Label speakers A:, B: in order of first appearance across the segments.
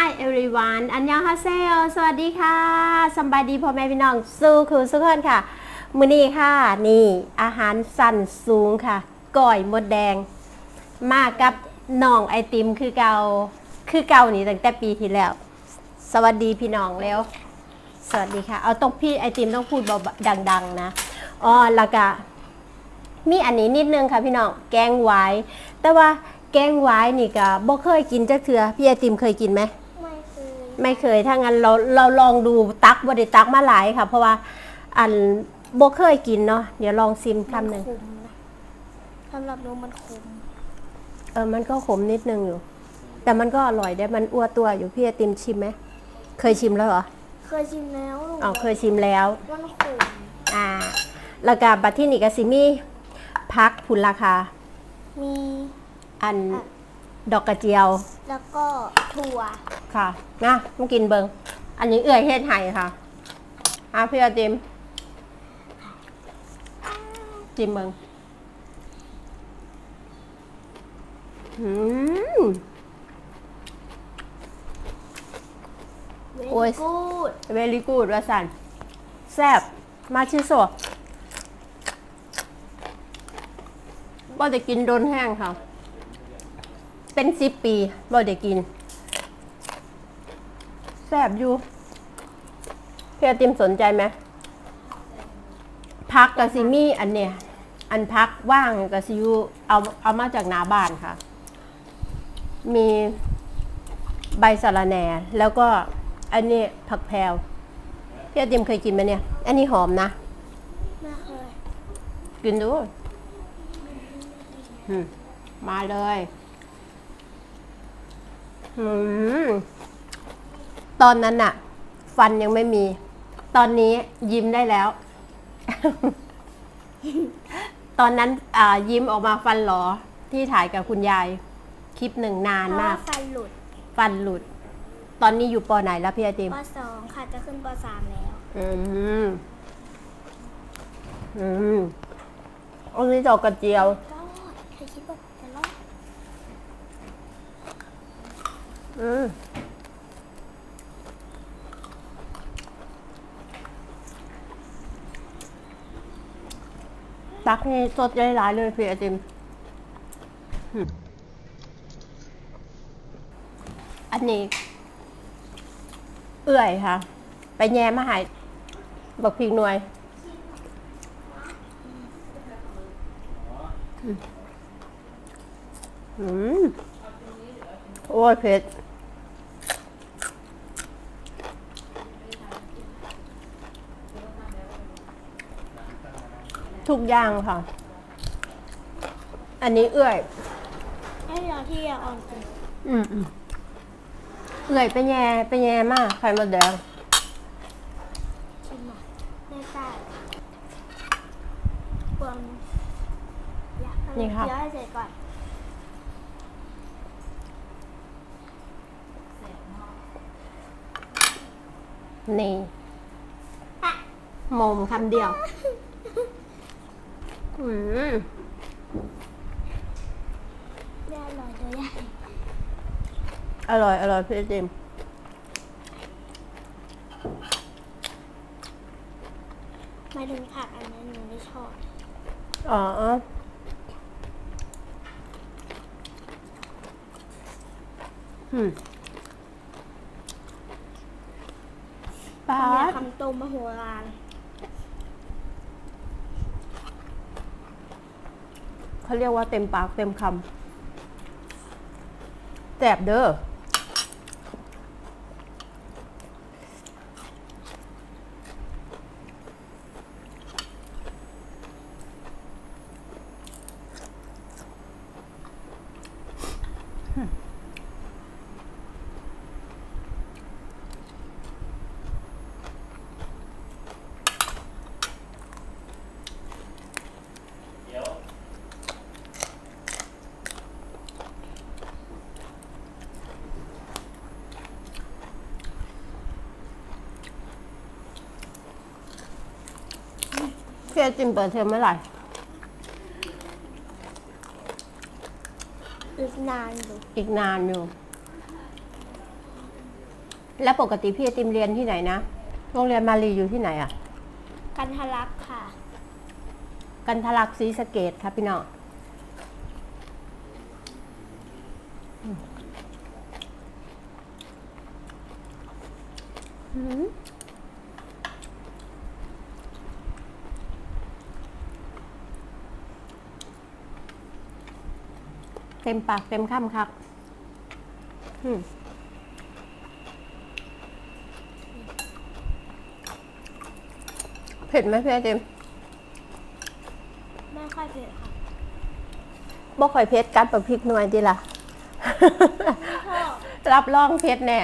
A: Hi everyone อันยองฮาเซโอสวัสดีค่ะสบายดีพ่อแม่พี่น้องสู้คือสุขคนค่ะ มื้อนี้ค่ะ นี่อาหารสั้นสูงค่ะก้อยมดแดง มากับน้องไอติมคือเกาคือเกานี่ตั้งแต่ปีที่แล้ว สวัสดีพี่น้องแล้ว สวัสดีค่ะ เอาต้องพี่ไอติมต้องพูดเบาๆดัง ๆ นะอ๋อแล้วก็มีอันนี้นิดนึงค่ะพี่น้องแกงไว้แต่ว่าแกงไว้นี่ก็บ่เคยกินจักเทือพี่ไอติมเคยกินไหม
B: ไม่เคย
A: ไม่เคยถ้างั้นเราเราลองดูตักบ่ได้ตักมาหลายค่ะ เพราะว่าอันบ่เคยกินเนาะเดี๋ยวลองซิมคำหนึ่ง
B: มัขมนะสำหรับหนูมันขม
A: เออมันก็ขมนิดนึงอยู่ แต่มันก็อร่อยได้มันอ้วตัวอยู่พี่ไอติมชิมไหมเคยชิมแล้วเหรอ
B: เคยชิมแล้วหนู
A: อ๋อเคยชิมแล้ว
B: มันขม
A: อ่าแล้วก็บัดที่นี่ก็สิมีพักพุนราคา
B: มี
A: อันดอกกระเจียว
B: แล้วก็ถั่ว
A: ค่ะนะมากินเบิงอันนี้เอื่อยเฮ็ดไห้ค่ะอาพี่ไอติมจิมเบิงอืม
B: เว
A: โอ้ย
B: กูด
A: เวลีกูดว่าสันแซ่บมาชิโซะบ่ได้กินโดนแห้งค่ะ เป็นสิบปีบ่ได้กิน แซ่บอยู่พี่ไอติมสนใจไหมพักกะซิมี่อันเนี้ยอันพักว่างกะซิอยูเอาเอามาจากหนาบ้านค่ะ มีใบสะระแหน่ แล้วก็อันนี้ผักแพรวพี่ไอติมเคยกินไหมเนี่ย อันนี้หอมนะ
B: ไม่เคย
A: กินดูอืมมาเลย อืม ตอนนั้นน่ะฟันยังไม่มี ตอนนี้ยิ้มได้แล้ว ตอนนั้นอ่ายิ้มออกมาฟันหลอที่ถ่ายกับคุณยาย คลิปหนึ่งนาน
B: เพราะ
A: มา
B: ว่าก ฟันหลุด
A: ฟันหลุด ตอนนี้อยู่ปอไหนแล้วพี่ไอติม
B: ปสองค่ะจะขึ้นปสามแล้ว
A: อืม อืมอันนี้ดอกกระเจียว
B: รอดใครคิดว่าจะรอด
A: อืม ตักนี่สดใหญ่หลายเลยพี่ไอติมอันนี้ เอื่อยค่ะ ไปแย่มาหายบักพริกหน่วยอืมโอ้ยเผ็ด ทุกอย่างค่ะ อันนี้เอื่อย
B: ให้เราที่อยากอ่อนกิน
A: อืมอืมเอื่อยไปแย่ไปแย่มากไข่มดแดง
B: ชิมหน่อยไม่ใช่ควรอยาก
A: นี่ค่ะ
B: เดี๋ยวให้เสร็จก่อน
A: นี่มมคำเดียว อืม
B: แน่นอนเดี๋ยวอยาก
A: อร่อย อร่อยพี่เจม
B: ไม่ถึงผักอันนี้หนูไม่ชอบ
A: อ๋อ อืมปลา
B: ทำเป็นคำโตมโหฬาร
A: เขาเรียกว่าเต็มปากเต็มคำแสบเด้อ พี่ไอจิมเปิดเทอมเมื่อไหร่
B: อีกนานอยู่
A: อีกนานอยู่ แล้วปกติพี่ไอติมเรียนที่ไหนนะ โรงเรียนมารีอยู่ที่ไหนอะ
B: กันทะลักค่ะ
A: กันทะลักศรีสะเกดครับพี่น้องอืม ต็มปากเต็มคำครับอืมเผ็ดไหมพี่ไอติม
B: ไม่ค่อยเผ็ดค่ะ
A: บ่ค่อยเพชรกัดแบบพริกหน่วยดีล่ะ
B: ชอบ
A: รับรองเพชรแน่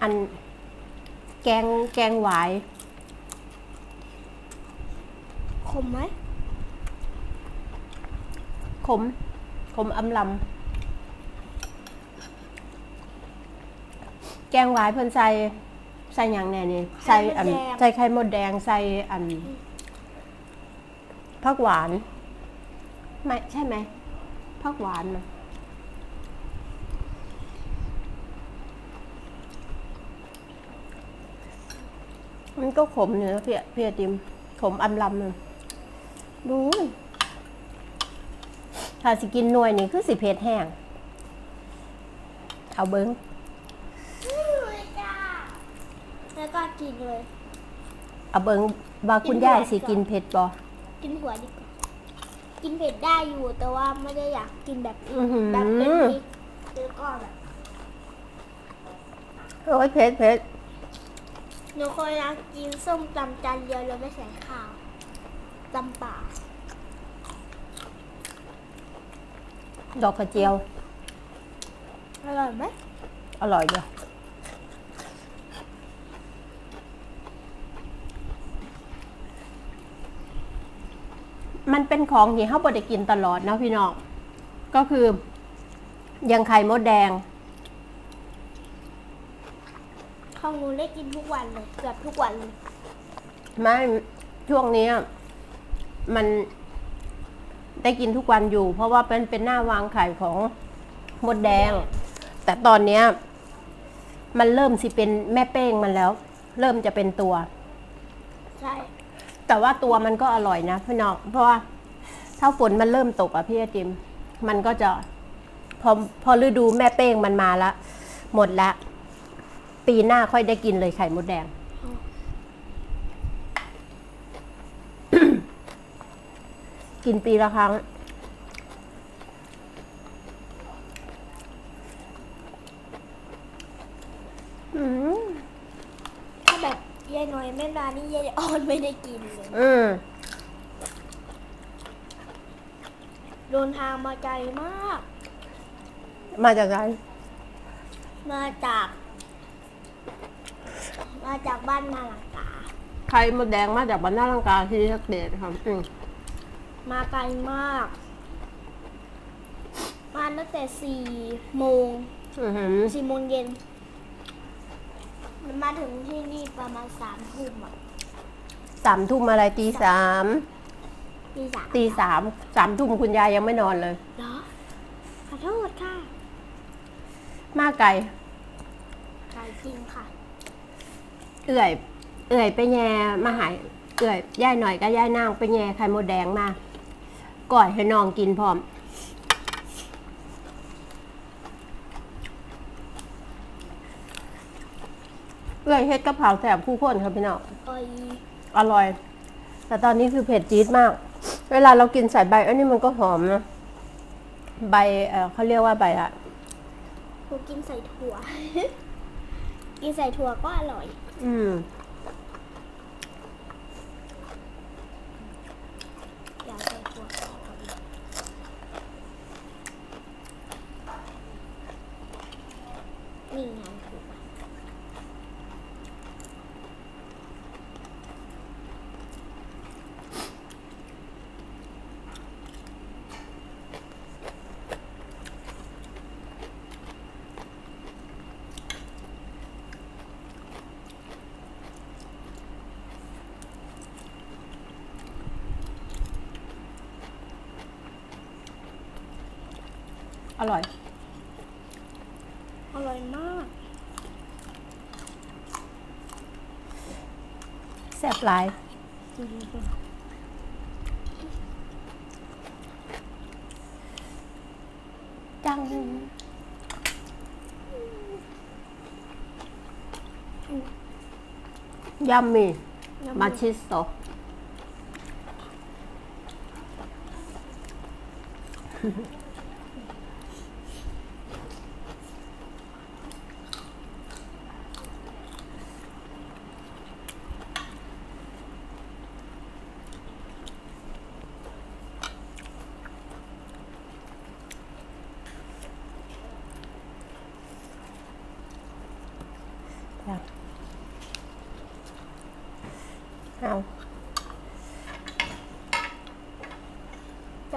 A: อันแกงแกงหวาย
B: ขมไหม
A: ขม ขมอำลำแกงหวายเพิ่นใส่ใส่หยังแน่นี่ใส่อันใส่ไข่มดแดงใส่อันผักหวานไม่ใช่ไหมผักหวานนะมันก็ขมอยู่นะพี่พี่ไอติมขมอำลำเลยดู ถ้าสิกินหน่วยนี่คือสิเพชรแห้ง เอาเบิ้ง
B: เลยจ้าแล้วก็กินเลย
A: เอาเบิ้งว่าคุณยายสิกินเผ็ดบ่
B: กินหัวดีกว่า กินเผ็ดได้อยู่แต่ว่าไม่ได้อยากกินแบบ
A: อื้อหือ
B: แบบเป็นพริกแล้วก็แบบ
A: โอ้ยเผ็ดเผ็ด
B: หนูเคยนะกินส้มตำจานเดียวแล้วไม่ใส่ข้าวตำป่า
A: ดอกกระเจียว
B: อร่อยไหม
A: อร่อยอยู่มันเป็นของที่เฮาบ่ได้กินตลอดเนาะพี่น้อง ก็คืออยังไข่มดแดง
B: ของหนูได้กินทุกวันเลย เกือบทุกวันเลย
A: ไม่ช่วงเนี้ยมัน ได้กินทุกวันอยู่ เพราะว่าเป็นเป็นหน้าวางไข่ของมดแดง แต่ตอนเนี้ยมันเริ่มสิเป็นแม่เป้งมันแล้ว เริ่มจะเป็นตัว
B: ใช่
A: แต่ว่าตัวมันก็อร่อยนะพี่น้องเพราะว่าถ้าฝนมันเริ่มตกอะพี่ไอติม มันก็จะพอพอฤดูแม่เป้งมันมาละหมดละ ปีหน้าค่อยได้กินเลยไข่มดแดง กินปีละครั้ง อืม
B: ถ้าแบบยายน้อยแม่มานี่ยายอ่อนไม่ได้กินเลย
A: อืม
B: โดนทางมาไกลมาก
A: มาจากไหน
B: มาจาก มาจากบ้านนาลังกา
A: ไข่มดแดงมาจากบ้านนาลังกาที่ทักเดชครับอืม
B: มาไกลมาก มาตั้งแต่สี่โมง
A: อือหือ
B: สี่โมงเย็น มันมาถึงที่นี่ประมาณสามทุ่มอะ
A: สามทุ่มอะไรตีสาม
B: ตีสาม
A: ตีสามสามทุ่มคุณยายยังไม่นอนเลย
B: เหรอ ขอโทษค่ะ
A: มาไก่
B: ไกลจริงค่ะ
A: เอื่อย เอื่อยไปแย่มาหายเอื่อยย่ายหน่อยก็ย่ายนางไปแย่ไข่มดแดงมา ก่อยให้น้องกินพร้อม เอื่อยเฮ็ดกะเพราแสบคู่คนครับพี่น้อง
B: โอ้ย
A: อร่อย แต่ตอนนี้คือเผ็ดจี๊ดมาก เวลาเรากินใส่ใบอันนี้มันก็หอมนะ ใบเอ่อเขาเรียกว่าใบอะ
B: หนูกินใส่ถั่ว กินใส่ถั่วก็อร่อย
A: อืม
B: อยากใส่ถั่วนี่ไงถั่ว
A: อร่อย
B: ออยมาก
A: แซ่บหลาย จังยัมมี่มาชิสโตเอา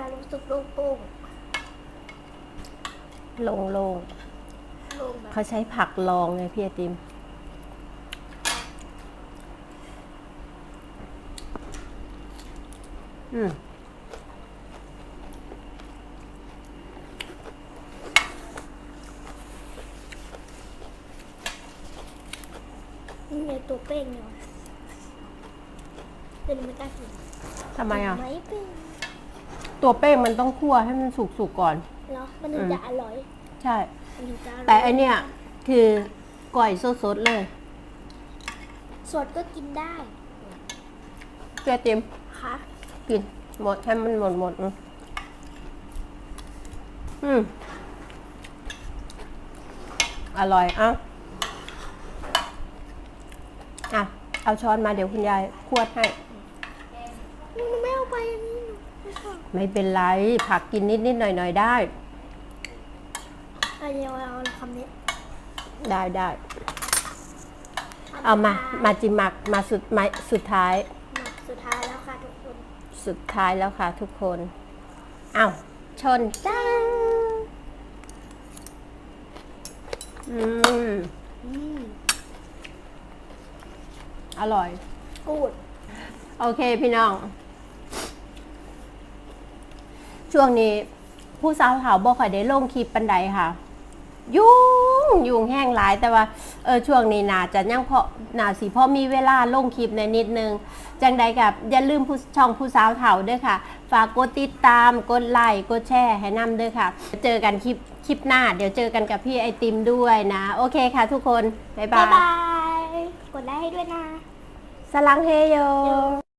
B: จะรู้สึกโล่งโปร่ง
A: ลงลง
B: โล่งแบบ
A: เขาใช้ผักลองไงพี่ไอติม อืม
B: นี่ไงตัวเป้งเนี่ยเป็นไม่กล้ากิน
A: ทำไมอะ
B: ไม่เป็น
A: ตัวเป้งมันต้องคั่วให้มันสุกๆก่อน
B: เหรอมันถึง
A: อืม
B: จะอร่อย
A: ใช่
B: มันถึงจะอร่อย
A: แต่อันเนี้ยคือก่อยสดๆเลย
B: สดก็กินได้
A: พี่ไอติม
B: ค่ะ
A: กิน หมดให้มันหมดหมดอืมอืมอร่อยเอ้าอะ เอาช้อนมาเดี๋ยวคุณยายควดให้
B: หนูไม่เอาไปอันนี้หนู ไม่ชอบ
A: ไม่เป็นไร ผักกินนิดนิดๆหน่อยหน่อยๆได้
B: อันนี้เอาคำนี้
A: ได้ได้ เอามา มาจิมัก มาสุดมาสุดท้าย
B: มาสุดท้ายแล้วค่ะทุกคน
A: สุดท้ายแล้วค่ะทุกคนอ้าวชนจ้าอืม
B: อืม
A: อร่อย
B: กูด
A: โอเคพี่น้อง ช่วงนี้ผู้สาวขาวบอกค่อยได้ลงคลิปปันใดค่ะ ยุ่งยุ่งแห้งหลายแต่ว่าเออช่วงนี้นาจะยังพอนาสิพอมีเวลาลงคลิปในนิดนึง จังใดกับอย่าลืมผู้ช่องผู้สาวเถาด้วยค่ะ ฝากกดติดตามกดไลค์กดแชร์ให้นำด้วยค่ะ เจอกันคลิปคลิปหน้า เดี๋ยวเจอกันกับพี่ไอติมด้วยนะ โอเคค่ะทุกคน บ๊ายบา
B: บ๊าย
A: ย
B: บายกดไลค์ให้ด้วยนะ
A: สลังเฮโย
B: โย